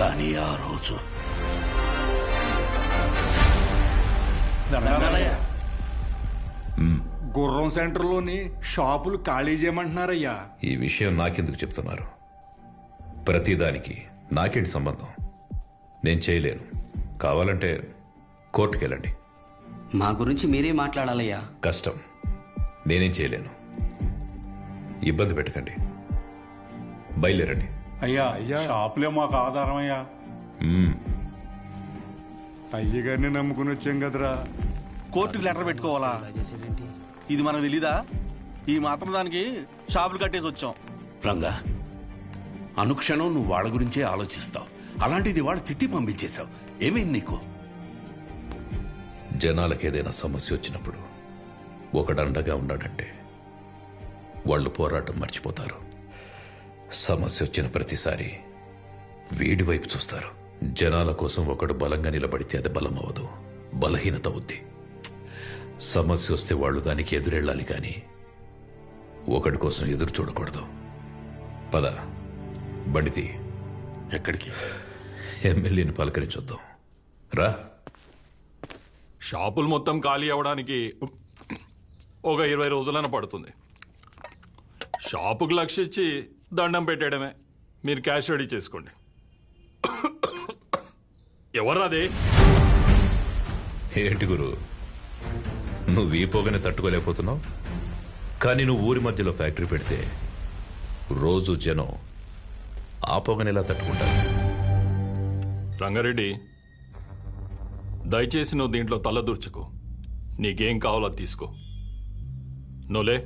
కానీ ఆ రోజు. గుర్రం సెంటర్లోని షాపులు ఖాళీ చేయమంటున్నారయ్యా. ఈ విషయం నాకెందుకు చెప్తున్నారు? ప్రతిదానికి నాకేంటి సంబంధం? నేను చేయలేను. కావాలంటే కోర్టుకెళ్ళండి. మా గురించి మీరే మాట్లాడాలయ్యా. కష్టం. నేనేం చేయలేను. ఇబ్బంది పెట్టకండి. బయలుదేరండి. అయ్యా అయ్యా. షాపులే మాకు ఆధారం అయ్యా అయ్యగారిని నమ్ముకుని వచ్చాం కదరా. కోర్టుకి లెటర్ పెట్టుకోవాలా? ఇది మనకు తెలీదా? ఈ మాత్రం దానికి షాపులు కట్టేసి వచ్చాం. రంగా అనుక్షణం నువ్వు వాళ్ళ గురించే ఆలోచిస్తావు. అలాంటిది వాళ్ళు తిట్టి పంపించేశావు. ఏమైంది నీకు? జనాలకు ఏదైనా సమస్య వచ్చినప్పుడు ఒకడు అండగా ఉన్నాడంటే వాళ్ళు పోరాటం మర్చిపోతారు. సమస్య వచ్చిన ప్రతిసారి వీడి వైపు చూస్తారు. జనాల కోసం ఒకడు బలంగా నిలబడితే అది బలం అవ్వదు. బలహీనత అవుద్ది. సమస్య వస్తే వాళ్ళు దానికి ఎదురెళ్ళాలి కానీ ఒకడి కోసం ఎదురు చూడకూడదు. పద బండితి ఎక్కడికి? ఎమ్మెల్యేని పలకరించొద్దాం రా. షాపులు మొత్తం ఖాళీ అవ్వడానికి ఒక ఇరవై రోజులైనా పడుతుంది. షాపుకు లక్ష్య ఇచ్చి దండం పెట్టేయడమే. మీరు క్యాష్ రెడీ చేసుకోండి. ఎవరు అదే? ఏంటి గురు? నువ్వు ఈ పొగని తట్టుకోలేకపోతున్నావు? కానీ నువ్వు ఊరి మధ్యలో ఫ్యాక్టరీ పెడితే రోజు జనం ఆ పొగని ఎలా తట్టుకుంటారు? రంగారెడ్డి దయచేసి నువ్వు దీంట్లో తలదూర్చుకో నీకేం కావాలో అది తీసుకో. నువ్వులే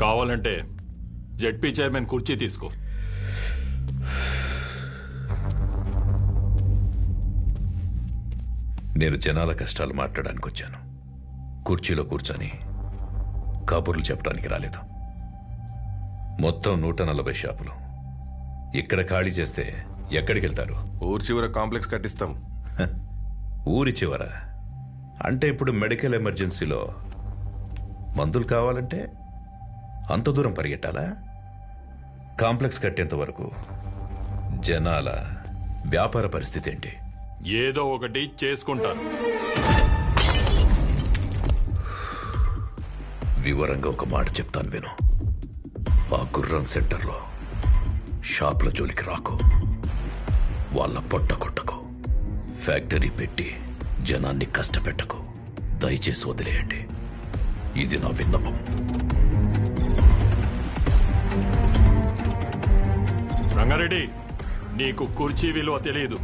కావాలంటే జెడ్పీ చైర్మన్ కుర్చీ తీసుకో. నేను జనాల కష్టాలు మాట్లాడడానికి వచ్చాను. కుర్చీలో కూర్చొని కబుర్లు చెప్పడానికి రాలేదు. మొత్తం నూట నలభై షాపులు. ఇక్కడ ఖాళీ చేస్తే ఎక్కడికి వెళ్తారు ఊరు చివర కాంప్లెక్స్ కట్టిస్తాం. ఊరి చివర. అంటే ఇప్పుడు మెడికల్ ఎమర్జెన్సీలో మందులు కావాలంటే అంత దూరం పరిగెట్టాలా? కాంప్లెక్స్ కట్టేంత వరకు జనాల వ్యాపార పరిస్థితి ఏంటి? ఏదో ఒకటి చేసుకుంటారు. వివరంగా ఒక మాట చెప్తాను విను. ఆ గుర్రం సెంటర్లో షాపుల జోలికి రాకు. వాళ్ళ పొట్ట కొట్టకు. ఫ్యాక్టరీ పెట్టి జనాన్ని కష్టపెట్టకు. దయచేసి వదిలేయండి. ఇది నా విన్నపం. రంగారెడ్డి నీకు కుర్చీ విలువ తెలియదు.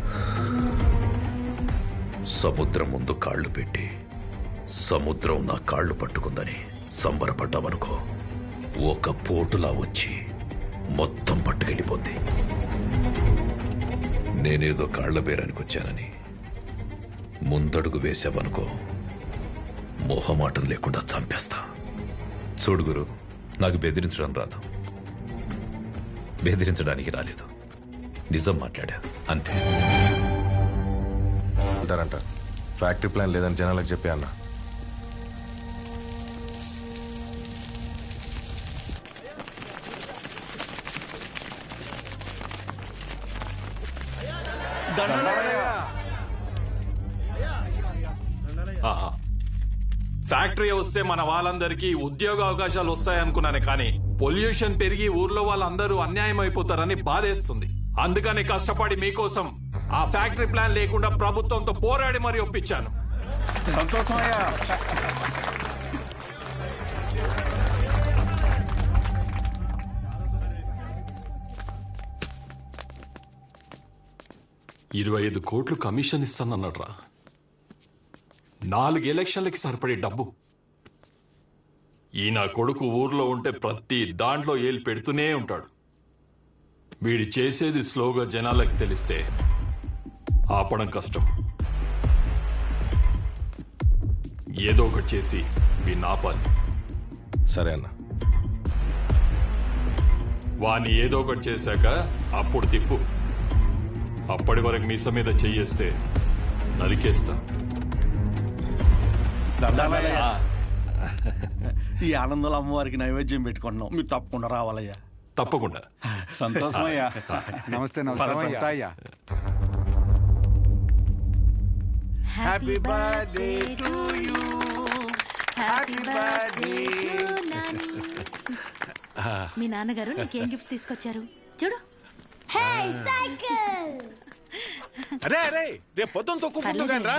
సముద్రం ముందు కాళ్ళు పెట్టి సముద్రం నా కాళ్ళు పట్టుకుందని సంబరపడ్డామనుకో ఒక పోటులా వచ్చి మొత్తం పట్టుకెళ్ళిపోద్ది. నేనేదో కాళ్ళ బేరానికి వచ్చానని ముందడుగు వేసావనుకో మొహమాటం లేకుండా చంపేస్తా. చూడు గురు నాకు బెదిరించడం రాదు. బెదిరించడానికి రాలేదు. నిజం మాట్లాడా? అంతే. అంటారంట ఫ్యాక్టరీ ప్లాన్ లేదని జనాలకు చెప్పి అన్న. ఫ్యాక్టరీ వస్తే మన వాళ్ళందరికీ ఉద్యోగ అవకాశాలు వస్తాయనుకున్నాను కానీ పొల్యూషన్ పెరిగి ఊర్లో వాళ్ళందరూ అన్యాయం అయిపోతారని బాధేస్తుంది. అందుకని కష్టపడి మీకోసం ఆ ఫ్యాక్టరీ ప్లాన్ లేకుండా ప్రభుత్వంతో పోరాడి మరీ ఒప్పించాను. ఇరవై ఐదు కోట్లు కమిషన్ ఇస్తానన్నాడ్రా. నాలుగు ఎలక్షన్లకి సరిపడే డబ్బు ఈ నా కొడుకు ఊర్లో ఉంటే ప్రతి దాంట్లో ఏలు పెడుతూనే ఉంటాడు. వీడి చేసేది స్లోగా జనాలకు తెలిస్తే ఆపడం కష్టం. ఏదో ఒకటి చేసి వీడిని ఆపాలి. సరే అన్న. వాణ్ణి ఏదో ఒకటి చేశాక అప్పుడు తిప్పు. అప్పటి వరకు మీస మీద చెయ్యేస్తే నరికేస్తా ఈ ఆనందంలో అమ్మవారికి నైవేద్యం పెట్టుకుంటున్నాం. మీరు తప్పకుండా రావాలయ్యా. తప్పకుండా. సంతోషమయ్యా. నమస్తే అయ్యా happy birthday to you happy birthday మీ నాన్నగారు నీకేం గిఫ్ట్ తీసుకొచ్చారు? చూడు. అరే అరే రేపు పొద్దున్న తొక్కుందు కానీ రా.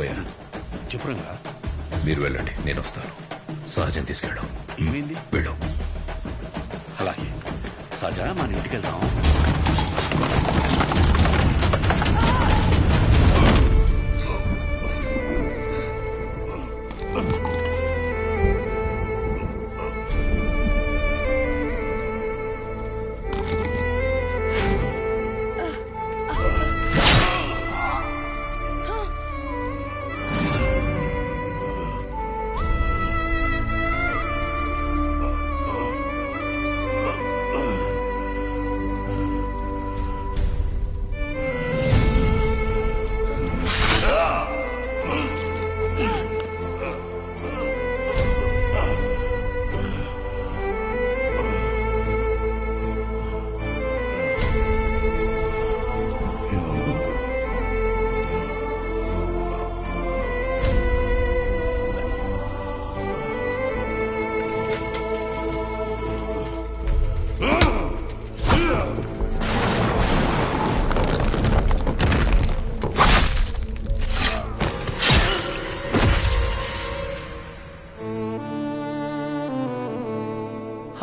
శివయ్య చెప్పురంగా మీరు వెళ్ళండి నేను వస్తాను. సహజం తీసుకెళ్ళాం. ఏమైంది? వెళ్ళు. అలాగే. సజా మన ఇంటికి వెళ్దాం.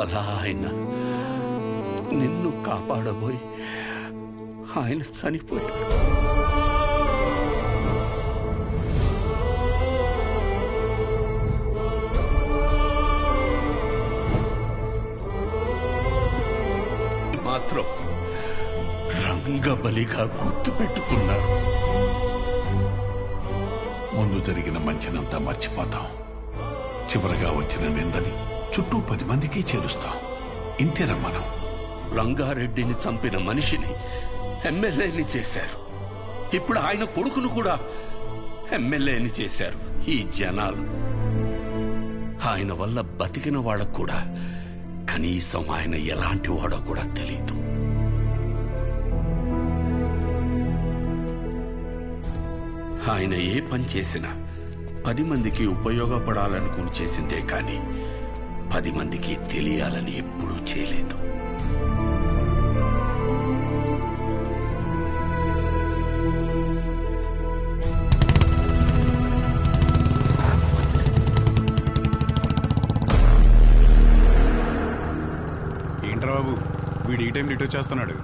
అలా ఆయన నిన్ను కాపాడబోయి ఆయన చనిపోయాడు. మాత్రం రంగబలిగా గుర్తు పెట్టుకున్నారు ముందు జరిగిన మంచినంతా మర్చిపోతాం. చివరగా వచ్చిన నిందని చుట్టూ పది మందికి చేరుస్తాం. ఇంతేనా మనం. రంగారెడ్డిని చంపిన మనిషిని ఎమ్మెల్యేని చేశారు. ఇప్పుడు ఆయన కొడుకును కూడా ఎమ్మెల్యేని చేశారు. ఈ జనాలు. ఆయన వల్ల బతికిన వాళ్ళకు కూడా కనీసం ఆయన ఎలాంటి వాడో కూడా తెలియదు ఆయన ఏ పని చేసినా పది మందికి ఉపయోగపడాలనుకుని చేసిందే కానీ పది మందికి తెలియాలని ఎప్పుడూ చేయలేదు. ఏంట్రా బాబు? వీడు ఈ టైం రిటర్న్ చేస్తున్నాడు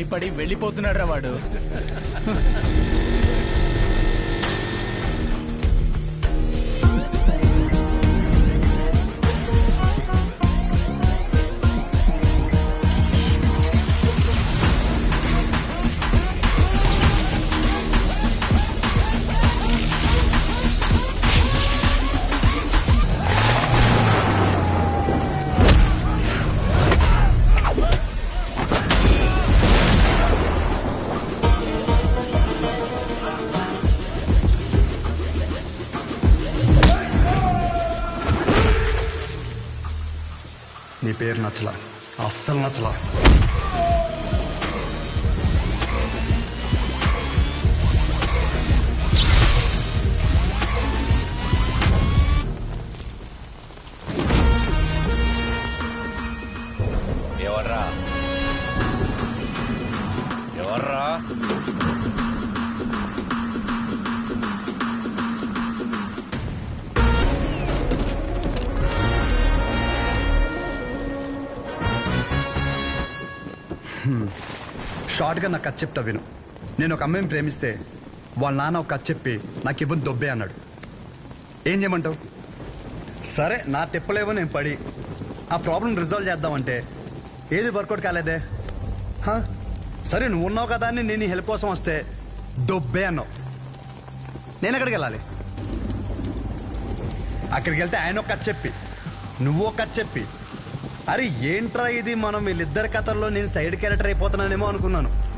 భయపడి వెళ్ళిపోతున్నాడు వాడు. నీ పేరు నచ్చలా. అస్సలు నచ్చలా. ఎవర్రా? ఎవర్రా? షార్ట్గా నాకు కథ చెప్తా విను. నేను ఒక అమ్మాయిని ప్రేమిస్తే వాళ్ళ నాన్న ఒక కథ చెప్పి నాకు ఇవ్వని దొబ్బే అన్నాడు. ఏం చేయమంటావు? సరే నా తిప్పలేవో నేను పడి ఆ ప్రాబ్లం రిజాల్వ్ చేద్దామంటే ఏది వర్కౌట్ కాలేదే? సరే నువ్వు ఉన్నావు కదా అని నేను హెల్ప్ కోసం వస్తే దొబ్బే అన్నావు. నేను ఎక్కడికి వెళ్ళాలి? అక్కడికి వెళ్తే ఆయన ఒక కథ చెప్పి నువ్వు ఒక కథ చెప్పి అరే ఏంట్రా ఇది? మనం వీళ్ళిద్దరి కథల్లో నేను సైడ్ క్యారెక్టర్ అయిపోతున్నానేమో అనుకున్నాను.